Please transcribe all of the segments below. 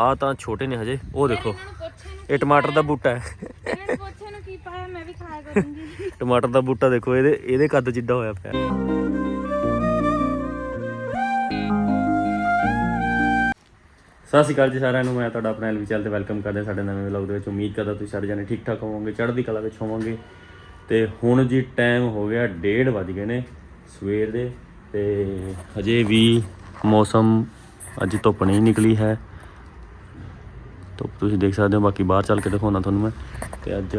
ਆ ਤਾਂ ਛੋਟੇ ਨੇ ਹਜੇ ਉਹ ਦੇਖੋ। ਇਹ ਟਮਾਟਰ ਦਾ ਬੂਟਾ ਹੈ। ਪੁੱਛੇ ਨੂੰ ਕੀ ਪਾਇਆ ਮੈਂ ਵੀ ਖਾਇਆ ਕਰੂੰਗੀ। ਟਮਾਟਰ ਦਾ ਬੂਟਾ ਦੇਖੋ ਇਹਦੇ ਇਹਦੇ ਕੱਦ ਜਿੱਡਾ ਹੋਇਆ ਪਿਆ। ਸਤਿ ਸ਼੍ਰੀ ਅਕਾਲ ਜੀ ਸਾਰਿਆਂ ਨੂੰ ਮੈਂ ਤੁਹਾਡਾ ਆਪਣਾ ਐਲਵੀ ਚੈਨਲ ਤੇ ਵੈਲਕਮ ਕਰਦੇ ਸਾਡੇ ਨਵੇਂ ਵਲੌਗ ਦੇ ਵਿੱਚ ਉਮੀਦ ਕਰਦਾ ਤੁਸੀਂ ਸਾਰੇ ਜਣੇ ਠੀਕ ਠਾਕ ਹੋਵੋਗੇ ਚੜ੍ਹਦੀ ਕਲਾ ਵਿੱਚ ਹੋਵੋਗੇ। ਤੇ ਹੁਣ ਜੀ ਟਾਈਮ ਹੋ ਗਿਆ 1:30 ਵੱਜ ਗਏ ਨੇ ਸਵੇਰ ਦੇ ਤੇ ਹਜੇ ਵੀ ਮੌਸਮ ਅੱਜ ਧੁੱਪ ਨਹੀਂ ਨਿਕਲੀ ਹੈ। ਧੁੱਪ ਤੁਸੀਂ ਦੇਖ ਸਕਦੇ ਹੋ, ਬਾਕੀ ਬਾਹਰ ਚੱਲ ਕੇ ਦਿਖਾਉਣਾ ਤੁਹਾਨੂੰ ਮੈਂ। ਤੇ ਅੱਜ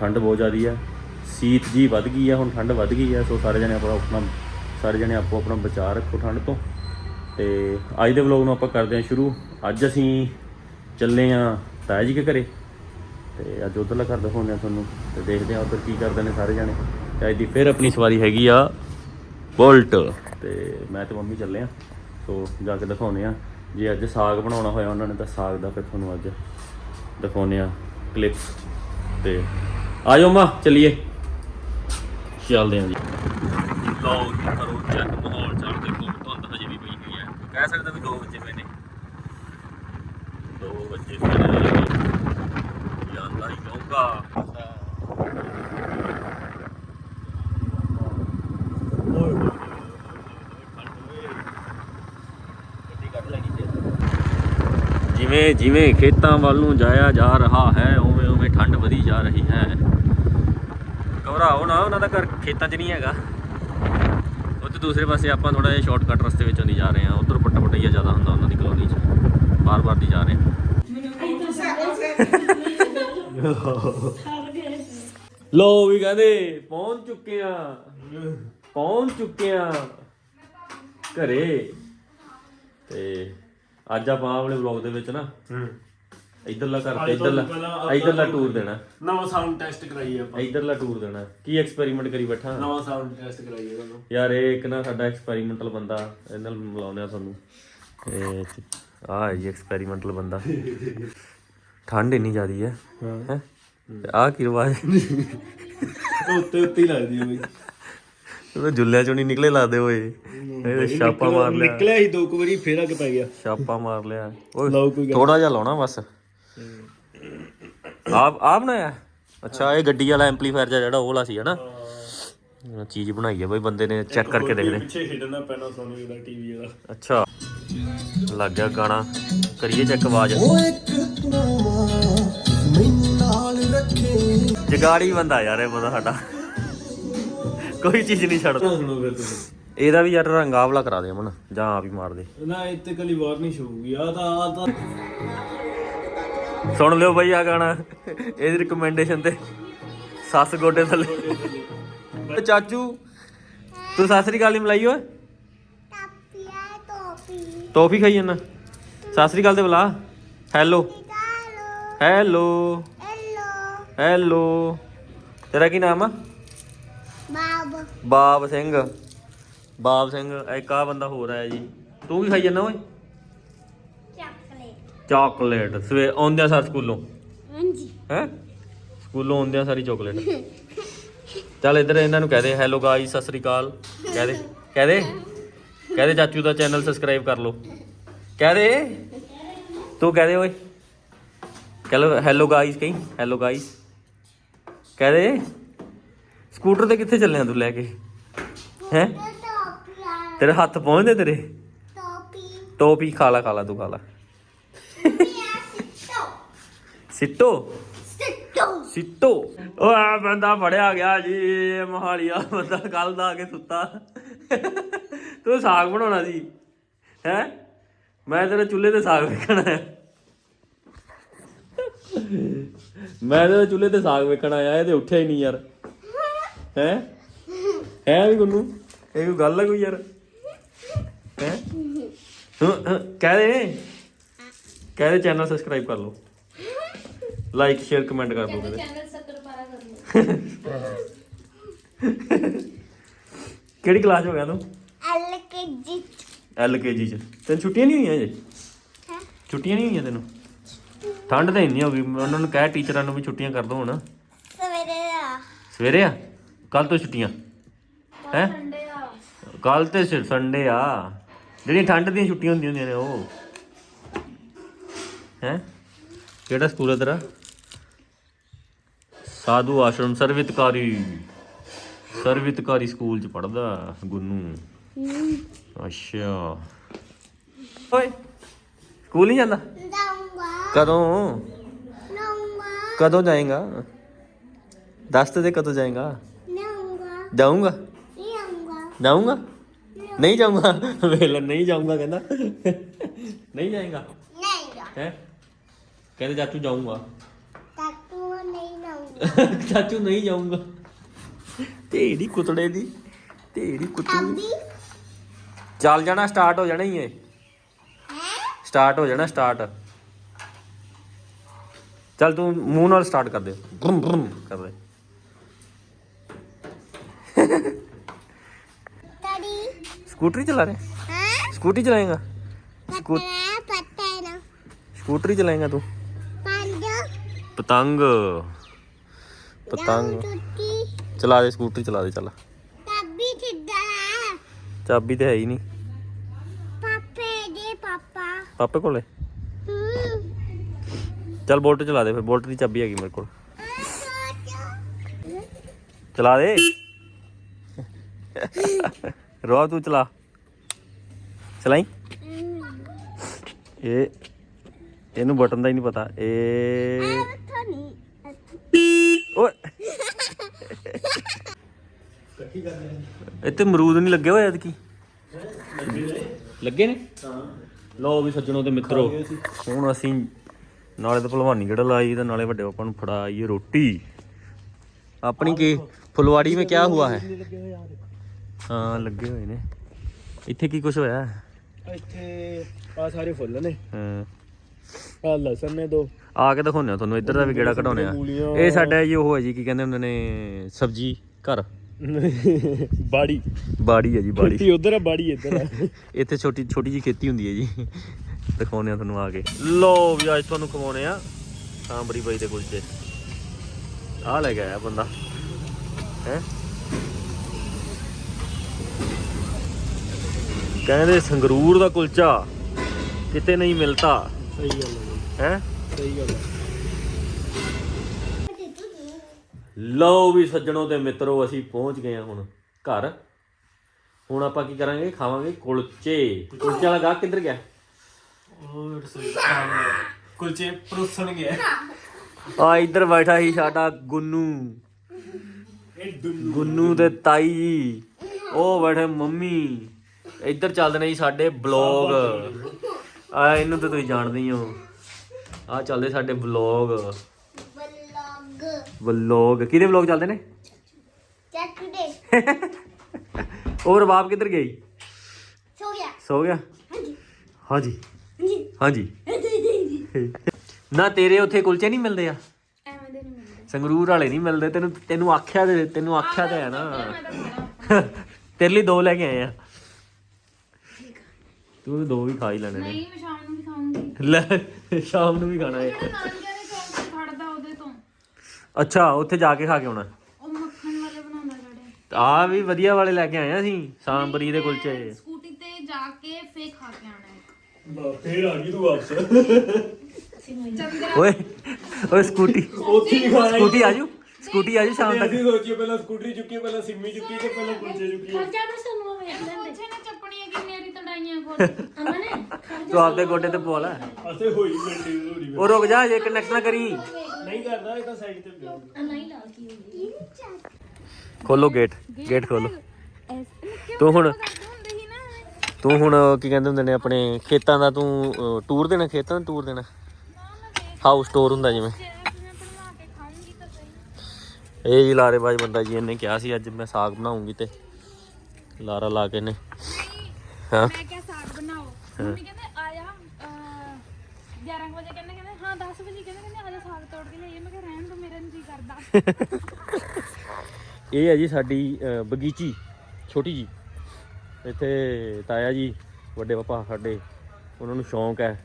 ਠੰਡ ਬਹੁਤ ਜ਼ਿਆਦੀ ਹੈ ਸੀਤ ਜੀ ਵੱਧ ਗਈ ਹੈ ਹੁਣ ਠੰਡ ਵੱਧ ਗਈ ਹੈ ਸੋ ਸਾਰੇ ਜਣੇ ਆਪਣਾ ਆਪਣਾ, ਸਾਰੇ ਜਣੇ ਆਪੋ ਆਪਣਾ ਬਚਾਅ ਰੱਖੋ ਠੰਡ ਤੋਂ। ਤੇ ਅੱਜ ਦੇ ਵਲੌਗ ਨੂੰ ਆਪਾਂ ਕਰਦੇ ਹਾਂ ਸ਼ੁਰੂ। ਅੱਜ ਅਸੀਂ ਚੱਲੇ ਆ ਤਾਇਆ ਜੀ ਦੇ ਘਰੇ। ਤੇ ਅੱਜ ਉਧਰਲਾ ਘਰ ਦਿਖਾਉਂਦੇ ਆ ਤੁਹਾਨੂੰ। ਤੇ ਦੇਖਦੇ ਆ ਉਧਰ ਕੀ ਕਰਦੇ ਨੇ ਸਾਰੇ ਜਣੇ। ਤੇ ਅੱਜ ਦੀ ਫਿਰ ਆਪਣੀ ਸਵਾਰੀ ਹੈਗੀ ਆ ਬੋਲਟ। ਤੇ ਮੈਂ ਤੇ ਮੰਮੀ ਚੱਲੇ ਆ ਸੋ ਜਾ ਕੇ ਦਿਖਾਉਂਦੇ ਆ ਜੇ ਅੱਜ ਸਾਗ ਬਣਾਉਣਾ ਹੋਇਆ ਉਹਨਾਂ ਨੇ ਤਾਂ ਸਾਗ ਦਾ ਫਿਰ ਤੁਹਾਨੂੰ ਅੱਜ ਦਿਖਾਉਂਦੇ ਆ ਕਲਿੱਪਸ ਤੇ। ਆਜੋ ਮਾਂ, ਚਲਿਏ। ਚੱਲਦੇ ਆਂ ਜੀ। ਲਓ ਕਰੋ ਚੈੱਕ ਮਾਹੌਲ ਚਾਲ ਦੇਖੋ ਧੁੰਦ ਹਜੇ ਵੀ ਪਈ ਹੋਈ ਹੈ। ਕਹਿ ਸਕਦਾ ਵੀ 2 ਵਜੇ ਪਏ ਨੇ। 2 ਵਜੇ ਪਏ ਨੇ। ਜਾਂਦਾ ਹੀ ਕਹੂੰਗਾ ਜਿਵੇਂ ਜਿਵੇਂ ਖੇਤਾਂ ਵੱਲ ਨੂੰ ਜਾਇਆ ਜਾ ਰਿਹਾ ਹੈ, ਉਵੇਂ ਉਵੇਂ ਠੰਡ ਵਧੀ ਜਾ ਰਹੀ ਹੈ। ਘਬਰਾਓ ਨਾ, ਉਹਨਾਂ ਦਾ ਘਰ ਖੇਤਾਂ 'ਚ ਨਹੀਂ ਹੈਗਾ। ਉੱਥੇ ਦੂਸਰੇ ਪਾਸੇ ਆਪਾਂ ਥੋੜਾ ਜਿਹਾ ਸ਼ਾਰਟਕਟ ਰਸਤੇ ਵਿੱਚੋਂ ਦੀ ਜਾ ਰਹੇ ਹਾਂ। ਉਧਰ ਪੱਟਾ ਪਟਈਆ ਜ਼ਿਆਦਾ ਹੁੰਦਾ ਉਹਨਾਂ ਦੀ ਕਲੋਨੀ 'ਚ। ਬਾਰ-ਬਾਰ ਦੀ ਜਾ ਰਹੇ। ਹਾਂ ਲੋ, ਵੀ ਕਹਿੰਦੇ ਪਹੁੰਚ ਚੁੱਕੇ ਆ ਪਹੁੰਚ ਚੁੱਕੇ ਆ ਘਰੇ। ਤੇ ਅੱਜ ਆਪਾਂ ਆਹ ਵਾਲੇ ਵਲੌਗ ਦੇ ਵਿੱਚ ਨਾ ਇਧਰਲਾ ਘਰ ਤੇ ਇਧਰਲਾ ਇਧਰਲਾ ਟੂਰ ਦੇਣਾ। ਨਵਾਂ ਸਾਊਂਡ ਟੈਸਟ ਕਰਾਈਏ ਆਪਾਂ। ਇਧਰਲਾ ਟੂਰ ਦੇਣਾ। ਕੀ ਐਕਸਪੈਰੀਮੈਂਟ ਕਰੀ ਬੈਠਾ? ਨਵਾਂ ਸਾਊਂਡ ਟੈਸਟ ਕਰਾਈਏ ਤੁਹਾਨੂੰ ਯਾਰ ਇਹ ਇੱਕ ਨਾ ਸਾਡਾ ਐਕਸਪੈਰੀਮੈਂਟਲ ਬੰਦਾ ਇਹਦੇ ਨਾਲ ਮਿਲਾਉਂਦੇ ਆ ਤੁਹਾਨੂੰ। ਇਹ ਆ ਹੈ ਜੀ ਐਕਸਪੈਰੀਮੈਂਟਲ ਬੰਦਾ। ਠੰਡ ਇੰਨੀ ਜ਼ਿਆਦੀ ਹੈ ਹੈ। ਆ ਕੀ ਰਵਾਜ ਉੱਤੇ ਉੱਤੇ ਹੀ ਲੱਗਦੀ ਹੈ ਬਈ। ਉਹ ਜੁੱਲਿਆਂ ਚੋਂ ਨਹੀਂ ਨਿਕਲੇ ਲਾਦੇ ਓਏ। ਇਹ ਛਾਪਾ ਮਾਰ ਲਿਆ। ਨਿਕਲਿਆ ਸੀ ਦੋ ਕੁ ਵਾਰੀ ਫੇਰ ਆ ਕੇ ਪੈ ਗਿਆ। ਛਾਪਾ ਮਾਰ ਲਿਆ। ਓਏ ਥੋੜਾ ਜਿਹਾ ਲਾਉਣਾ ਬਸ। ਆਪ ਆਪ ਬਣਾਇਆ? ਅੱਛਾ ਇਹ ਗੱਡੀ ਵਾਲਾ ਐਂਪਲੀਫਾਇਰ ਜਿਹੜਾ ਉਹ ਵਾਲਾ ਸੀ ਹਨਾ? ਇਹ ਚੀਜ਼ ਬਣਾਈ ਹੈ ਬਈ ਬੰਦੇ ਨੇ ਚੈੱਕ ਕਰਕੇ ਦੇਖਦੇ। ਪਿੱਛੇ ਹਿਡਨ ਪੈਣਾ ਸੋਨੀ ਦਾ ਟੀਵੀ ਵਾਲਾ। ਅੱਛਾ। ਲੱਗ ਗਿਆ ਗਾਣਾ। ਕਰੀਏ ਚੈੱਕ ਆਵਾਜ਼। ਜਗਾੜੀ ਬੰਦਾ ਯਾਰ ਇਹ ਬੰਦਾ ਸਾਡਾ। ਕੋਈ ਚੀਜ਼ ਨਹੀਂ ਛੱਡਦਾ। ਸੁਣੋ ਫਿਰ ਤੁਸੀਂ। ਇਹਦਾ ਵੀ ਯਾਰ ਰੰਗ ਆਵਲਾ ਕਰਾ ਦੇ ਅਮਨ ਜਾਂ ਆਪ ਹੀ ਮਾਰ ਦੇ। ਨਾ ਇੱਥੇ ਕਲੀ ਵਾਰਨਿਸ਼ ਹੋਊਗੀ ਆ ਤਾਂ ਆ ਤਾਂ ਸੁਣ ਲਿਓ ਬਈ ਆ ਗਾਣਾ ਇਹਦੀ ਰਿਕਮੈਂਡੇਸ਼ਨ ਤੇ। ਸੱਸ ਗੋਡੇ ਥੱਲੇ। ਓਏ ਚਾਚੂ ਤੂੰ ਸਤਿ ਸ੍ਰੀ ਅਕਾਲ ਨਹੀਂ ਮਲਾਈ ਓਏ। ਟੋਫੀ ਖਾਈ ਜਾਂਦਾ ਸਤਿ ਸ੍ਰੀ ਅਕਾਲ ਤੇ ਬੁਲਾ। ਹੈਲੋ। ਹੈਲੋ। ਹੈਲੋ। ਤੇਰਾ ਕੀ ਨਾਮ ਆ? ਬਾਬ ਸਿੰਘ। ਬਾਬ ਸਿੰਘ ਇੱਕ ਆ ਬੰਦਾ ਹੋਰ ਆਇਆ ਜੀ। ਤੂੰ ਕੀ ਖਾਈ ਜਾਂਦਾ ਓਏ? ਚਾਕਲੇਟ। ਸਵੇ ਆਉਂਦਿਆਂ ਸਾਰ ਸਕੂਲੋਂ? ਹਾਂਜੀ। ਹੈ? ਸਕੂਲੋਂ ਆਉਂਦਿਆਂ ਸਾਰੀ ਚਾਕਲੇਟ। ਚੱਲ ਇੱਧਰ ਇਹਨਾਂ ਨੂੰ ਕਹਿ ਦੇ ਹੈਲੋ ਗਾਇਸ ਸਤਿ ਸ੍ਰੀ ਅਕਾਲ। ਕਹਿ ਦੇ ਕਹਿ ਦੇ ਕਹਿ ਦੇ ਚਾਚੂ ਦਾ ਚੈਨਲ ਸਬਸਕ੍ਰਾਈਬ ਕਰ ਲਓ। ਕਹਿ ਦੇ ਤੂੰ ਕਹਿ ਦੇ ਓਏ। ਕਹਿ ਲੋ ਹੈਲੋ ਗਾਇਸ ਕਹੀਂ ਹੈਲੋ ਗਾਇਸ ਕਹਿ ਦੇ। ਸਕੂਟਰ ਤੇ ਕਿੱਥੇ ਚੱਲਿਆ ਤੂੰ ਲੈ ਕੇ? ਹੈ? ਤੇਰੇ ਹੱਥ ਪਹੁੰਚਦੇ ਤੇਰੇ? ਟੋਪੀ ਖਾ ਲਾ ਖਾ ਲਾ, ਤੂੰ ਖਾ ਲਾ। ਸਿੱਟੋ? ਸਿੱਟੋ। ਉਹ ਆ ਬੰਦਾ ਫੜਿਆ ਗਿਆ ਜੀ, ਇਹ ਮੋਹਾਲੀਆ ਬੰਦਾ ਕੱਲ ਦਾ ਆ ਕੇ ਸੁੱਤਾ। ਤੂੰ ਸਾਗ ਬਣਾਉਣਾ ਸੀ? ਹੈ? ਮੈਂ ਤੇਰੇ ਚੁੱਲ੍ਹੇ ਤੇ ਸਾਗ ਵੇਖਣਾ ਹੈ। ਮੈਂ ਤੇਰੇ ਚੁੱਲ੍ਹੇ ਤੇ ਸਾਗ ਵੇਖਣ ਆਇਆ, ਇਹ ਤੇ ਉੱਠਿਆ ਹੀ ਨਹੀਂ ਯਾਰ। ਹੈ? ਹੈ ਵੀ ਗੁੰਨੂ? ਇਹ ਕੋਈ ਗੱਲ ਹੈ ਕੋਈ ਯਾਰ? ਹੈ? ਕਹਿ ਦੇ। ਕਹਿ ਦੇ ਚੈਨਲ ਸਬਸਕ੍ਰਾਈਬ ਕਰ ਲਓ। ਲਾਈਕ ਸ਼ੇਅਰ ਕਮੈਂਟ ਕਰ ਦਿਓ ਕਦੇ ਚੈਨਲ ਸੱਤਰ ਪਾਰਾ ਕਰ ਲਓ। ਕਿਹੜੀ ਕਲਾਸ ਹੋ ਗਿਆ ਤੂੰ? ਐਲ ਕੇ ਜੀ ਚ। ਤੈਨੂੰ ਛੁੱਟੀਆਂ ਨਹੀਂ ਹੋਈਆਂ ਜੇ ਛੁੱਟੀਆਂ ਨਹੀਂ ਹੋਈਆਂ ਤੈਨੂੰ? ਠੰਡ ਤਾਂ ਇੰਨੀ ਹੋ ਗਈ। ਉਹਨਾਂ ਨੂੰ ਕਹਿ ਟੀਚਰਾਂ ਨੂੰ ਵੀ ਛੁੱਟੀਆਂ ਕਰ ਦੋ ਹੁਣ। ਸਵੇਰੇ ਆ? ਕੱਲ ਤੋਂ ਛੁੱਟੀਆਂ। ਹੈ? ਸੰਡੇ ਆ। ਕੱਲ ਤੇ ਸੰਡੇ ਆ। ਜਿਹੜੀਆਂ ਠੰਡ ਦੀਆਂ ਛੁੱਟੀਆਂ ਹੁੰਦੀਆਂ ਹੁੰਦੀਆਂ ਨੇ ਉਹ। ਹੈ? ਕਿਹੜਾ ਸਕੂਲ ਹੈ ਤੇਰਾ? ਸਾਧੂ ਆਸ਼ਰਮ ਸਰਵਿਤਕਾਰੀ। ਸਰਵਿਤਕਾਰੀ ਸਕੂਲ ਚ ਪੜਦਾ ਗੁੰਨੂ। ਅੱਛਾ। ਓਏ ਸਕੂਲ ਨਹੀਂ ਜਾਂਦਾ? ਕਦੋਂ? ਕਦੋਂ ਜਾਏਗਾ? ਦੱਸ ਤੇ ਦੇ ਕਦੋਂ ਜਾਏਗਾ? ਜਾਊਂਗਾ? ਜਾਊਂਗਾ? ਨਹੀਂ। ਜਾਊਂਗਾ? ਵੇਲਾ ਨਹੀਂ ਜਾਊਂਗਾ ਕਹਿੰਦਾ। ਨਹੀਂ ਜਾਏਗਾ? ਹੈ? ਕਹਿੰਦੇ ਚਾਚੂ ਜਾਊਂਗਾ। ਚਾਚੂ ਨਹੀਂ ਜਾਊਂਗਾ। ਢੇੜੀ ਕੁਤੜੇ ਦੀ ਢੇੜੀ ਕੁਤੜੀ ਚੱਲ ਜਾਣਾ ਸਟਾਰਟ ਹੋ ਜਾਣਾ ਹੀ ਏ ਸਟਾਰਟ ਹੋ ਜਾਣਾ ਸਟਾਰਟ ਚੱਲ ਤੂੰ ਮੂੰਹ ਨਾਲ ਸਟਾਰਟ ਕਰ ਦੇ। ਕਰ ਦੇ। ਸਕੂਟਰੀ ਚਲਾ ਰਿਹਾ? ਸਕੂਟੀ ਚਲਾਏਗਾ? ਸਕੂਟਰੀ ਚਲਾਏਗਾ ਤੂੰ? ਪਤੰਗ। ਪਤੰਗ। ਚਲਾ ਦੇ ਸਕੂਟਰੀ ਚਲਾ ਦੇ ਚੱਲ। ਚਾਬੀ ਤੇ ਹੈ ਹੀ ਨਹੀਂ। ਪਾਪੇ ਕੋਲੇ? ਚੱਲ ਬੋਲਟ ਚਲਾ ਦੇ ਫਿਰ ਬੋਲਟ ਦੀ ਚਾਬੀ ਹੈਗੀ ਮੇਰੇ ਕੋਲ। ਚਲਾ ਦੇ। ਰੋਹ ਤੂੰ ਚਲਾ। ਚਲਾਈ? ਇਹ ਇਹਨੂੰ ਬਟਨ ਦਾ ਹੀ ਨਹੀਂ ਪਤਾ। ਇਹ ਇੱਥੋਂ ਓਏ। ਇੱਥੇ ਮਰੂਦ ਨਹੀਂ ਲੱਗੇ ਹੋਏ ਐਤਕੀ। ਲੱਗੇ ਨੇ? ਹਾਂ ਲੋ ਵੀ ਸੱਜਣੋ ਤੇ ਮਿੱਤਰੋ। ਹੁਣ ਅਸੀਂ ਨਾਲੇ ਤਾਂ ਭਲਵਾਨੀ ਜਿਹੜਾ ਲਾਈ ਤੇ ਨਾਲੇ ਵੱਡੇ ਪਾਪਾ ਨੂੰ ਫੜਾਈ ਰੋਟੀ। ਆਪਣੀ ਕੀ? ਫੁਲਵਾੜੀ ਮੇ ਕਿਆ ਹੋਇਆ ਹੈ? ਹਾਂ ਲੱਗੇ ਹੋਏ ਨੇ। ਇੱਥੇ ਕੀ ਕੁਝ ਹੋਇਆ? ਇੱਥੇ ਆ ਸਾਰੇ ਫੁੱਲ ਨੇ। ਹਾਂ। ਆ ਲਸਣ ਨੇ ਦੋ। ਆ ਕੇ ਦਿਖਾਉਂਦੇ ਆ ਤੁਹਾਨੂੰ ਇੱਧਰ ਦਾ ਵੀ ਗੇੜਾ ਕਢਾਉਣੇ ਆ। ਮੂਲੀਆਂ। ਇਹ ਸਾਡਾ ਜੀ ਉਹ ਹੈ ਜੀ ਕੀ ਕਹਿੰਦੇ ਹੁੰਦੇ ਨੇ ਸਬਜੀ ਘਰ। ਬਾੜੀ। ਬਾੜੀ ਹੈ ਜੀ ਬਾੜੀ। ਖੇਤੀ ਉਧਰ ਆ ਬਾੜੀ ਇੱਧਰ ਆ। ਇੱਥੇ ਛੋਟੀ ਛੋਟੀ ਜੀ ਖੇਤੀ ਹੁੰਦੀ ਹੈ ਜੀ। ਦਿਖਾਉਂਦੇ ਆ ਤੁਹਾਨੂੰ ਆ ਕੇ। ਲੋ ਵੀ ਅੱਜ ਤੁਹਾਨੂੰ ਖਵਾਉਣੇ ਆ। ਸਾਂਬਰੀ ਬਾਈ ਦੇ ਕੁਲਚੇ ਆ ਲੈ ਕੇ ਆਇਆ ਬੰਦਾ। ਹੈ? ਕਹਿੰਦੇ ਸੰਗਰੂਰ ਦਾ ਕੁਲਚਾ ਕਿਤੇ ਨਹੀਂ ਮਿਲਦਾ। ਸਹੀ ਗੱਲ ਹੈ ਹੈ? ਸਹੀ ਗੱਲ ਹੈ ਲਓ ਵੀ ਸੱਜਣੋ ਤੇ ਮਿੱਤਰੋ ਅਸੀਂ ਪਹੁੰਚ ਗਏ ਹਾਂ ਹੁਣ ਘਰ। ਹੁਣ ਆਪਾਂ ਕੀ ਕਰਾਂਗੇ? ਖਾਵਾਂਗੇ ਕੁਲਚੇ। ਕੁਲਚੇ ਵਾਲਾ ਗਾਹਕ ਕਿੱਧਰ ਗਿਆ? ਹੋਰ ਸਹੀ ਕੁਲਚੇ ਪਰੋਸਣ ਗਿਆ। ਆ ਇੱਧਰ ਬੈਠਾ ਸੀ ਸਾਡਾ ਗੁੰਨੂ। ਗੁੰਨੂ ਤੇ ਤਾਈ ਜੀ। ਉਹ ਬੈਠੇ ਮੰਮੀ। ਇੱਧਰ ਚੱਲਦੇ ਨੇ ਜੀ ਸਾਡੇ ਬਲੌਗ। ਆ ਇਹਨੂੰ ਤਾਂ ਤੁਸੀਂ ਜਾਣਦੇ ਹੀ ਹੋ। ਆ ਚੱਲਦੇ ਸਾਡੇ ਬਲੌਗ। ਬਲੌਗ। ਕਿਹਦੇ ਬਲੌਗ ਚੱਲਦੇ ਨੇ? ਉਹ ਰਬਾਬ ਕਿੱਧਰ ਗਈ ਸੋ ਗਿਆ। ਹਾਂਜੀ। ਹਾਂਜੀ। ਨਾ ਤੇਰੇ ਉੱਥੇ ਕੁਲਚੇ ਨਹੀਂ ਮਿਲਦੇ ਆ? ਐਵੇਂ ਦੇ ਨਹੀਂ ਮਿਲਦੇ। ਸੰਗਰੂਰ ਵਾਲੇ ਨਹੀਂ ਮਿਲਦੇ। ਤੈਨੂੰ ਤੈਨੂੰ ਆਖਿਆ ਤੇ ਤੈਨੂੰ ਆਖਿਆ ਤੇ ਹੈ ਨਾ। ਤੇਰੇ ਲਈ ਦੋ ਲੈ ਕੇ ਆਏ ਆ। ਤੂੰ ਦੋ ਵੀ ਖਾ ਹੀ ਲੈਣੇ ਨੇ। ਨਹੀਂ ਮੈਂ ਸ਼ਾਮ ਨੂੰ ਵੀ ਖਾਊਂਗੀ। ਲੈ ਸ਼ਾਮ ਨੂੰ ਵੀ ਖਾਣਾ ਹੈ ਜਿਹੜਾ ਨਾਨਕਿਆਂ ਦੇ ਚੌਂਕ ਤੇ ਖੜਦਾ ਉਹਦੇ ਤੋਂ। ਅੱਛਾ ਉੱਥੇ ਜਾ ਕੇ ਖਾ ਕੇ ਆਉਣਾ। ਉਹ ਮੱਖਣ ਵਾਲੇ ਬਣਾਉਂਦਾ ਜਿਹੜੇ ਆ ਵੀ ਵਧੀਆ ਵਾਲੇ ਲੈ ਕੇ ਆਏ ਆ ਅਸੀਂ ਸਾਂਬਰੀ ਦੇ ਕੁਲਚੇ। ਸਕੂਟੀ ਤੇ ਜਾ ਕੇ ਫੇਰ ਖਾ ਕੇ ਆਣਾ ਹੈ। ਬਾ ਫੇਰ ਆ ਗਈ ਤੂੰ ਵਾਪਸ। ਚੰਦਰਾ ਓਏ ਓਏ ਸਕੂਟੀ। ਉੱਥੇ ਹੀ ਖਾਣਾ ਸਕੂਟੀ ਆਜੂ ਸਕੂਟੀ ਆਜੂ ਸ਼ਾਮ ਤੱਕ। ਅਸੀਂ ਸੋਚੀਏ ਪਹਿਲਾਂ ਸਕੂਟਰੀ ਚੁੱਕੀ ਪਹਿਲਾਂ ਸਿੰਮੀ ਚੁੱਕੀ ਤੇ ਪਹਿਲਾਂ ਕੁਲਚੇ ਚੁੱਕੀ ਖਰਚਾ ਤਾਂ ਸਾਨੂੰ ਵੇਖ ਲੈਂਦੇ। ਪੁੱਛੇ ਨਾ ਚੱਪਣੀਆਂ ਕਿ ਮੇਰੀ ਤੜਾਈਆਂ ਕੋਲ। ਅਮਨ ਤੂੰ ਆਪਦੇ ਗੋਡੇ ਤੇ ਪਵਾ ਲੈ ਅਸੇ ਹੋਈ ਗੱਡੀ ਹੋਰੀ ਉਹ ਰੁਕ ਜਾ ਜੇ ਕਨੈਕਟ ਨਾ ਕਰੀ। ਨਹੀਂ ਕਰਦਾ ਇਹ ਤਾਂ ਸਾਈਡ ਤੇ ਪਿਆ। ਨਹੀਂ ਲਾ ਕੀ ਹੋਈ। ਖੋਲੋ ਗੇਟ ਗੇਟ ਖੋਲੋ। ਤੂੰ ਹੁਣ ਤੂੰ ਹੁਣ ਕੀ ਕਹਿੰਦੇ ਹੁੰਦੇ ਨੇ ਆਪਣੇ ਖੇਤਾਂ ਦਾ ਤੂੰ ਟੂਰ ਦੇਣਾ ਖੇਤਾਂ ਦਾ ਟੂਰ ਦੇਣਾ? ਹਾਊਸ ਟੂਰ ਹੁੰਦਾ ਜਿਵੇਂ ਜੇ ਮੈਂ ਬਣਵਾ ਕੇ ਖਾਊਂਗੀ ਤਾਂ ਸਹੀ ਇਹ ਜੀ ਲਾਰੇਬਾਜ਼ ਬੰਦਾ ਜੀ ਇਹਨੇ ਕਿਹਾ ਸੀ ਅੱਜ ਮੈਂ ਸਾਗ ਬਣਾਉਂਗੀ ਤੇ ਲਾਰਾ ਲਾ ਕੇ ਨੇ ਹਾਂ। ਮੈਂ ਕਿਹਾ ਸਾਗ ਬਣਾਓ। ਮੰਮੀ ਕਹਿੰਦੇ ਆ ਜਾ ਅਹ, 11 ਕੁ ਵਜੇ ਕਹਿੰਦੇ ਕਹਿੰਦੇ ਹਾਂ 10 ਵਜੇ ਕਹਿੰਦੇ ਕਹਿੰਦੇ ਆ ਜਾ ਸਾਗ ਤੋੜ ਕੇ ਲਿਆਈਏ। ਮੈਂ ਕਿਹਾ ਰਹਿਣ ਦੋ ਮੇਰਾ ਨਹੀਂ ਜੀ ਕਰਦਾ। ਇਹ ਹੈ ਜੀ ਸਾਡੀ ਅ, ਬਗੀਚੀ ਛੋਟੀ ਜੀ। ਇੱਥੇ ਤਾਇਆ ਜੀ ਵੱਡੇ ਪਾਪਾ ਸਾਡੇ ਉਹਨਾਂ ਨੂੰ ਸ਼ੌਂਕ ਹੈ।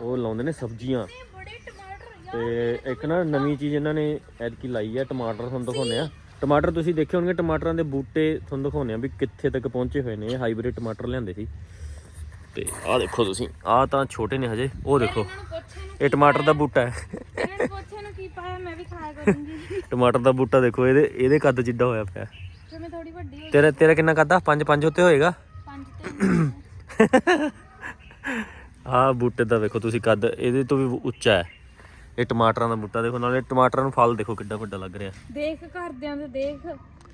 ਉਹ ਲਾਉਂਦੇ ਨੇ ਸਬਜ਼ੀਆਂ। ਤੇ ਇੱਕ ਨਾ ਨਵੀਂ ਚੀਜ਼ ਇਹਨਾਂ ਨੇ ਐਤਕੀ ਲਾਈ ਹੈ ਟਮਾਟਰ ਤੁਹਾਨੂੰ ਦਿਖਾਉਂਦੇ ਆ। ਟਮਾਟਰ ਤੁਸੀਂ ਦੇਖੇ ਹੋਣਗੇ ਟਮਾਟਰਾਂ ਦੇ ਬੂਟੇ ਤੁਹਾਨੂੰ ਦਿਖਾਉਂਦੇ ਆ ਵੀ ਕਿੱਥੇ ਤੱਕ ਪਹੁੰਚੇ ਹੋਏ ਨੇ ਹਾਈਬ੍ਰਿਡ ਟਮਾਟਰ ਲਿਆਂਦੇ ਸੀ। ਤੇ ਆਹ ਦੇਖੋ ਤੁਸੀਂ ਆਹ ਤਾਂ ਛੋਟੇ ਨੇ ਹਜੇ ਉਹ ਦੇਖੋ। ਇਹ ਟਮਾਟਰ ਦਾ ਬੂਟਾ ਹੈ। ਇਹਨਾਂ ਨੂੰ ਪੁੱਛ ਇਹਨੂੰ ਕੀ ਪਾਇਆ? ਮੈਂ ਵੀ ਖਾਇਆ ਕਰੂੰਗੀ। ਟਮਾਟਰ ਦਾ ਬੂਟਾ ਦੇਖੋ ਇਹਦੇ ਇਹਦੇ ਕੱਦ ਜਿੱਡਾ ਹੋਇਆ ਪਿਆ। ਜੇ ਮੈਂ ਥੋੜੀ ਵੱਡੀ ਹੋ ਤੇਰਾ ਤੇਰਾ ਕਿੰਨਾ ਕੱਦ ਆ? 5 5 ਉੱਤੇ ਹੋਏਗਾ? ਤੇ ਆਹ ਬੂਟੇ ਦਾ ਵੇਖੋ ਤੁਸੀਂ ਕੱਦ ਇਹਦੇ ਤੋਂ ਵੀ ਉੱਚਾ ਹੈ। ਇਹ ਟਮਾਟਰਾਂ ਦਾ ਬੂਟਾ ਦੇਖੋ ਨਾਲੇ ਟਮਾਟਰਾਂ ਨੂੰ ਫਲ ਦੇਖੋ ਕਿੱਡਾ ਵੱਡਾ ਲੱਗ ਰਿਹਾ। ਦੇਖ ਘਰਦਿਆਂ ਦੇ ਦੇਖ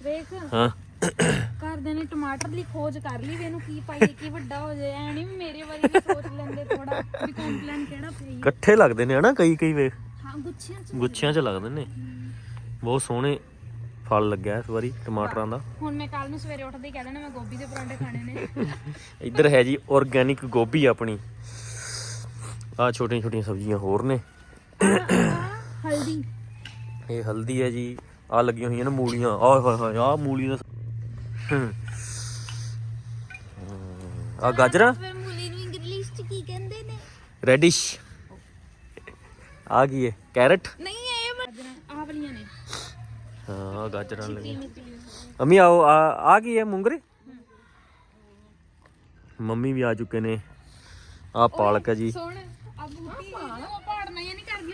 ਵੇਖ। ਹਾਂ। ਘਰਦਿਆਂ ਨੇ ਟਮਾਟਰ ਲਈ ਖੋਜ ਕਰ ਲਈ ਵੀ ਇਹਨੂੰ ਕੀ ਪਾਈਏ ਕੀ ਵੱਡਾ ਹੋ ਜਾਏ। ਐ ਨਹੀਂ ਮੇਰੇ ਵਾਰੀ ਵੀ ਸੋਚ ਲੈਂਦੇ ਥੋੜਾ ਵੀ ਕੰਪਲੇਨ ਕਿਹੜਾ ਪਈ ਇਕੱਠੇ ਲੱਗਦੇ ਨੇ ਹਨਾ ਕਈ ਕਈ ਵੇਖ ਹਾਂ ਗੁੱਛਿਆਂ ਚ ਗੁੱਛਿਆਂ 'ਚ ਲੱਗਦੇ ਨੇ। ਬਹੁਤ ਸੋਹਣੇ ਫਲ ਲੱਗਿਆ ਇਸ ਵਾਰੀ ਟਮਾਟਰਾਂ ਦਾ। ਹੁਣ ਮੈਂ ਕੱਲ ਨੂੰ ਸਵੇਰੇ ਉੱਠਦੇ ਹੀ ਕਹਿ ਦੇਣਾ ਮੈਂ ਗੋਭੀ ਦੇ ਪਰਾਂਠੇ ਖਾਣੇ ਨੇ। ਇੱਧਰ ਹੈ ਜੀ ਆਰਗੈਨਿਕ ਗੋਭੀ ਆਪਣੀ। ਆ ਛੋਟੀਆਂ ਛੋਟੀਆਂ ਸਬਜ਼ੀਆਂ ਹੋਰ ਨੇ। ਹਲਦੀ। ਇਹ ਹਲਦੀ ਹੈ ਜੀ। ਆ ਲੱਗੀਆਂ ਹੋਈਆਂ ਨੇ ਮੂਲੀਆਂ। ਆਹ ਹਾਏ ਹਾਏ ਆ ਮੂਲੀ ਦਾ ਆ ਗਾਜਰਾਂ? ਫਿਰ ਮੂਲੀ ਨੂੰ ਇੰਗਲਿਸ਼ ਚ ਕੀ ਕਹਿੰਦੇ ਨੇ? ਰੈਡਿਸ਼ ਆ ਗਈ ਹੈ? ਕੈਰਟ ਨਹੀਂ ਇਹ ਗਾਜਰਾਂ ਆਹ ਵਾਲੀਆਂ ਨੇ। ਹਾਂ ਆਹ ਗਾਜਰਾਂ ਲੱਗੀਆਂ ਅਮੀ ਆਓ ਆ ਆ ਗਈ ਹੈ ਮੁੰਗਰੇ? ਮੰਮੀ ਵੀ ਆ ਚੁੱਕੇ ਨੇ। ਆ ਪਾਲਕ ਹੈ ਜੀ। ਸੁਣ ਆ ਬੂਟੀ ਉਹ ਪਾੜਨਾ ਹੀ ਨਹੀਂ ਕਰਦੀ ਹੁੰਦੀ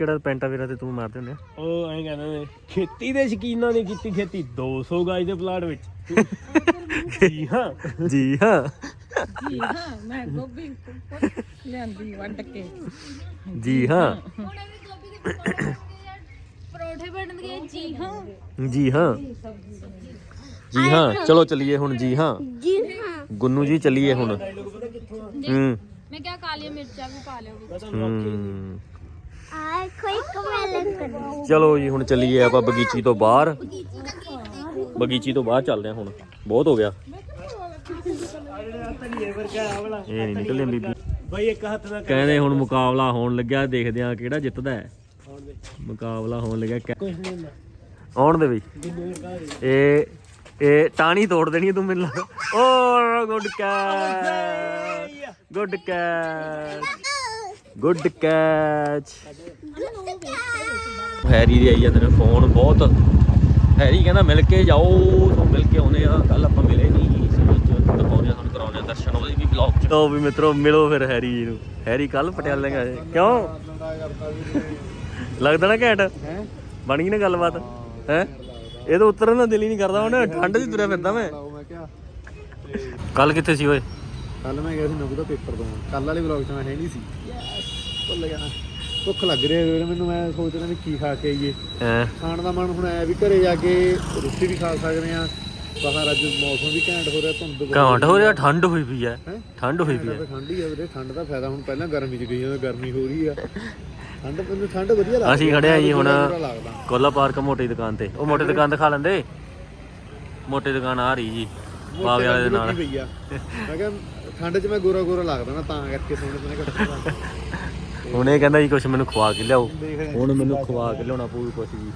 ਕਿਹੜਾ ਪੈਂਟਾ ਵੀਰਾ ਤੇ ਤੂੰ ਮਾਰਦੇ ਹੁੰਦੇ ਆ? ਉਹ ਐਂ ਕਹਿੰਦੇ ਨੇ ਖੇਤੀ ਦੇ ਸ਼ਕੀਨਾਂ ਨੇ ਕੀਤੀ ਖੇਤੀ 200 ਗਾਜ ਦੇ ਪਲਾਟ ਵਿੱਚ। ਜੀ ਹਾਂ। ਜੀ ਹਾਂ। ਜੀ ਹਾਂ ਮੈਂ ਗੋਭੀ ਲਿਆਂਦੀ ਵੱਢ ਕੇ। ਜੀ ਹਾਂ। ਹੁਣ ਵੀ ਗੋਭੀ ਦੇ ਪਕੌੜੇ ਪਰੌਠੇ ਬਣਨਗੇ ਜੀ ਹਾਂ। ਜੀ ਹਾਂ। ਜੀ ਹਾਂ। ਚਲੋ ਚਲੀਏ ਹੁਣ ਜੀ ਹਾਂ। ਜੀ ਹਾਂ। ਗੁੰਨੂ ਜੀ ਚਲੀਏ ਹੁਣ। ਹੂੰ। ਮੈਂ ਕਿਹਾ ਕਾਲੀਆਂ ਮਿਰਚਾਂ ਵੀ ਪਾ ਲਿਓ ਵਿੱਚ। ਹੂੰ। ਆ ਕੋਈ ਕਮੈਲਨ ਕਰ ਚਲੋ ਜੀ ਹੁਣ ਚੱਲੀਏ ਆਪਾਂ ਬਗੀਚੀ ਤੋਂ ਬਾਹਰ। ਬਗੀਚੀ ਤੋਂ ਬਾਹਰ ਚੱਲਦੇ ਹਾਂ ਹੁਣ। ਬਹੁਤ ਹੋ ਗਿਆ। ਇਹ ਨਹੀਂ ਨਿਕਲਦੇ ਬੀਬੀ। ਬਈ ਇੱਕ ਹੱਥ ਨਾਲ ਕਹਿੰਦੇ ਹੁਣ ਮੁਕਾਬਲਾ ਹੋਣ ਲੱਗਿਆ ਦੇਖਦੇ ਆ ਕਿਹੜਾ ਜਿੱਤਦਾ ਹੈ। ਮੁਕਾਬਲਾ ਹੋਣ ਲੱਗਿਆ ਕੁਝ ਨਹੀਂ ਹੁੰਦਾ। ਆਉਣ ਦੇ ਬਈ। ਇਹ ਇਹ ਟਾਣੀ ਤੋੜ ਦੇਣੀ ਹੈ ਤੂੰ ਮੈਨੂੰ। ਲੱਗਦਾ ਓ good catch. Good catch. Good catch Harry ਦੀ ਆਈ ਜਾਂਦੇ ਨੇ ਫੋਨ ਬਹੁਤ। ਹੈਰੀ ਕਹਿੰਦਾ ਮਿਲ ਕੇ ਜਾਓ ਤੋਂ ਮਿਲ ਕੇ ਆਉਨੇ ਆ ਕੱਲ ਆਪਾਂ ਮਿਲੇ ਨਹੀਂ ਇਸ ਵਿੱਚ ਦਿਖਾਉਂਦੇ ਆ ਤੁਹਾਨੂੰ ਕਰਾਉਂਦੇ ਆ ਦਰਸ਼ਨ ਉਹਦੇ ਵੀ ਵਲੌਗ ਚ। ਤੋ ਵੀ ਮਿੱਤਰੋ ਮਿਲੋ ਫਿਰ ਹੈਰੀ ਜੀ ਨੂੰ। ਹੈਰੀ ਕੱਲ ਪਟਿਆਲੇ ਗਏ। ਕਿਉਂ? ਲੱਗਦਾ ਨਾ ਘੈਂਟ? ਬਣ ਗਈ ਨਾ ਗੱਲਬਾਤ? ਹੈ ਇਹ ਤਾਂ ਉਤਰਨ ਦਾ ਦਿਲ ਹੀ ਨਹੀਂ ਕਰਦਾ ਉਹਨੇ ਠੰਡ 'ਚ ਤੁਰਿਆ ਫਿਰਦਾ ਮੈਂ। ਕੱਲ ਕਿੱਥੇ ਸੀ ਓਏ? ਕੱਲ ਮੈਂ ਗਿਆ ਸੀ ਨਵੂ ਦਾ ਪੇਪਰ ਤੋਂ। ਕੱਲ ਵਾਲੇ ਵਲੌਗ 'ਚ ਮੈਂ ਹੈ ਨਹੀਂ ਸੀ। ਭੁੱਲ ਗਿਆ। ਨਾ ਭੁੱਖ ਲੱਗ ਰਹੀ ਹੈ ਮੈਨੂੰ ਮੈਂ ਸੋਚ ਰਿਹਾ ਵੀ ਕੀ ਖਾ ਕੇ ਆਈਏ। ਹੈਂ। ਖਾਣ ਦਾ ਮਨ ਹੁਣ ਆਇਆ ਵੀ ਘਰੇ ਜਾ ਕੇ ਰੋਟੀ ਵੀ ਖਾ ਸਕਦੇ ਆ ਬਾਹਰ ਅੱਜ ਮੌਸਮ ਵੀ ਘੈਂਟ ਹੋ ਰਿਹਾ ਧੁੰਦ ਘਾਂਟ ਹੋ ਰਿਹਾ ਠੰਡ ਹੋਈ ਪਈ ਹੈਂ? ਠੰਡ ਹੋਈ ਪਈ ਤਾਂ ਠੰਡ ਹੀ ਆ ਵੀਰੇ ਠੰਡ ਦਾ ਫਾਇਦਾ ਹੁਣ ਪਹਿਲਾਂ ਗਰਮੀ 'ਚ ਗਈ ਜਾਂਦਾ ਗਰਮੀ ਹੋ ਰਹੀ ਆ। ਠੰਡ ਮੈਨੂੰ ਠੰਡ ਵਧੀਆ ਲੱਗਦੀ ਅਸੀਂ ਖੜੇ ਆ ਜੀ ਹੁਣ ਬੁਰਾ ਲੱਗਦਾ। ਕੋਲਾ ਪਾਰਕ ਮੋਟੀ ਦੁਕਾਨ ਤੇ। ਉਹ ਮੋਟੀ ਦੁਕਾਨ ਦਿਖਾ ਲੈਂਦੇ? ਮੋਟੀ ਦੁਕਾਨ ਆ ਰਹੀ ਜੀ ਬਾਵੇ ਵਾਲੇ ਦੇ ਨਾਲ ਰੋਟੀ ਪਈ ਆ। ਮੈਂ ਕਿਹਾ ਠੰਡ 'ਚ ਮੈਂ ਗੋਰਾ ਗੋਰਾ ਲੱਗਦਾ ਨਾ ਤਾਂ ਕਰਕੇ ਸੋਹਣੇ ਸੋਹਣੇ ਕੱਪੜੇ ਹੁਣ ਇਹ ਕਹਿੰਦਾ ਜੀ ਕੁਛ ਮੈਨੂੰ ਖਵਾ ਕੇ ਲਿਆਓ। ਹੁਣ ਮੈਨੂੰ ਖਵਾ ਕੇ ਲਿਆਉਣਾ ਪਊ ਕੁਛ ਜੀ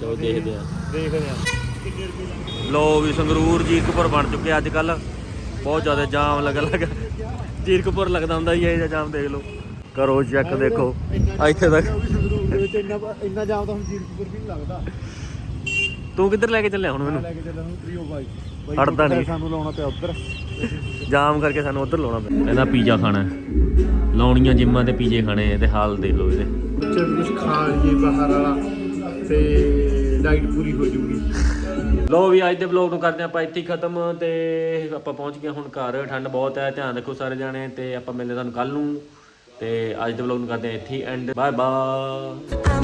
ਚਲੋ ਦੇਖਦੇ ਆ ਦੇਖਦੇ ਆ ਲੋ ਵੀ ਸੰਗਰੂਰ ਜੀਰਕਪੁਰ ਬਣ ਚੁੱਕੇ ਅੱਜ ਕੱਲ ਬਹੁਤ ਜ਼ਿਆਦਾ ਜਾਮ ਲੱਗਣ ਲੱਗਾ। ਜੀਰਕਪੁਰ ਲੱਗਦਾ ਹੁੰਦਾ ਹੀ ਇਹ ਜਾਮ ਦੇਖ ਲਓ। ਕਰੋ ਚੈੱਕ ਦੇਖੋ। ਇੱਥੇ ਤੱਕ। ਇੰਨਾ ਇੰਨਾ ਜਾਮ ਤਾਂ ਹੁਣ ਜੀਰਕਪੁਰ ਵੀ ਨਹੀਂ ਲੱਗਦਾ। ਤੂੰ ਕਿੱਧਰ ਲੈ ਕੇ ਚੱਲਿਆ ਹੁਣ ਮੈਨੂੰ? ਲੈ ਕੇ ਚੱਲਾਂ ਹੁਣ ਤ੍ਰਿਓ ਬਾਈ। ਬਾਈ ਹਟਦਾ ਨਹੀਂ। ਸਾਨੂੰ ਲਾਉਣਾ ਪਿਆ ਉੱਧਰ। ਜਾਮ ਕਰਕੇ ਸਾਨੂੰ ਉਧਰ ਲਾਉਣਾ ਪਿਆ ਕਹਿੰਦਾ ਪੀਜ਼ਾ ਖਾਣਾ ਹੈ। ਲਾਉਣੀਆਂ ਜਿੰਮਾਂ ਤੇ ਪੀਜ਼ੇ ਖਾਣੇ ਤੇ ਹਾਲ ਦੇਖ ਲਓ ਇਹਦੇ। ਚਲ ਕੁਝ ਖਾ ਲਈਏ ਬਾਹਰ ਵਾਲਾ ਤੇ ਡਾਈਟ ਪੂਰੀ ਹੋ ਜੂਗੀ। ਲੋ ਵੀ ਅੱਜ ਦੇ ਵਲੌਗ ਨੂੰ ਕਰਦੇ ਹਾਂ ਆਪਾਂ ਇੱਥੇ ਹੀ ਖਤਮ ਤੇ ਆਪਾਂ ਪਹੁੰਚ ਗਏ ਹੁਣ ਘਰ। ਠੰਡ ਬਹੁਤ ਹੈ ਧਿਆਨ ਰੱਖੋ ਸਾਰੇ ਜਾਣੇ ਤੇ ਆਪਾਂ ਮਿਲਦੇ ਤੁਹਾਨੂੰ ਕੱਲ ਨੂੰ। ਤੇ ਅੱਜ ਦੇ ਵਲੌਗ ਨੂੰ ਕਰਦੇ ਹਾਂ ਇੱਥੇ ਐਂਡ ਬਾਏ ਬਾਏ